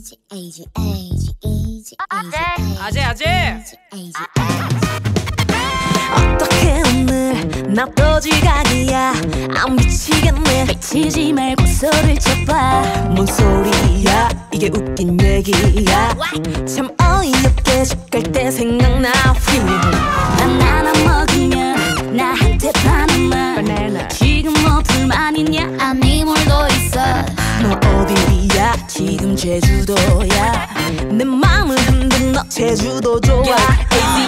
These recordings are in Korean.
에이지 에이지 에이지 에이지 아재. 아재 어떻게 오늘 나 또 지각이야? 안 미치겠네. 미치지 말고 소리를 쳐봐. 뭔 소리야? 이게 웃긴 얘기야. 참 어이없게 집 갈 때 생각나. 휘 바나나 먹으면 나한테 바나나 지금 뭐 불만 있냐? 아니 뭘더 있어 너 어디야? 지금 제주도야. 내 맘을 흔든 너 제주도 좋아. AZE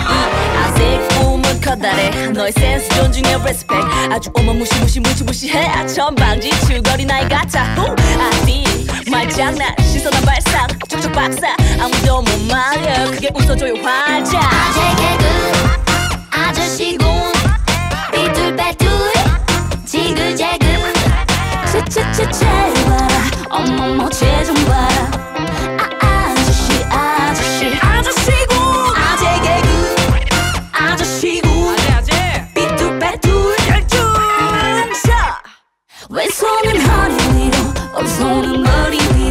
아직 꿈은 커다래. 너의 센스 존중해 respect. 아주 어마무시 무시 무시 무시해. 전방지 추거리 나이 같아. 후 아디 말장난 시선 한 발상. 촉촉 박사. 아무도 못 말려. 크게 웃어줘요 공 I'm falling bloody.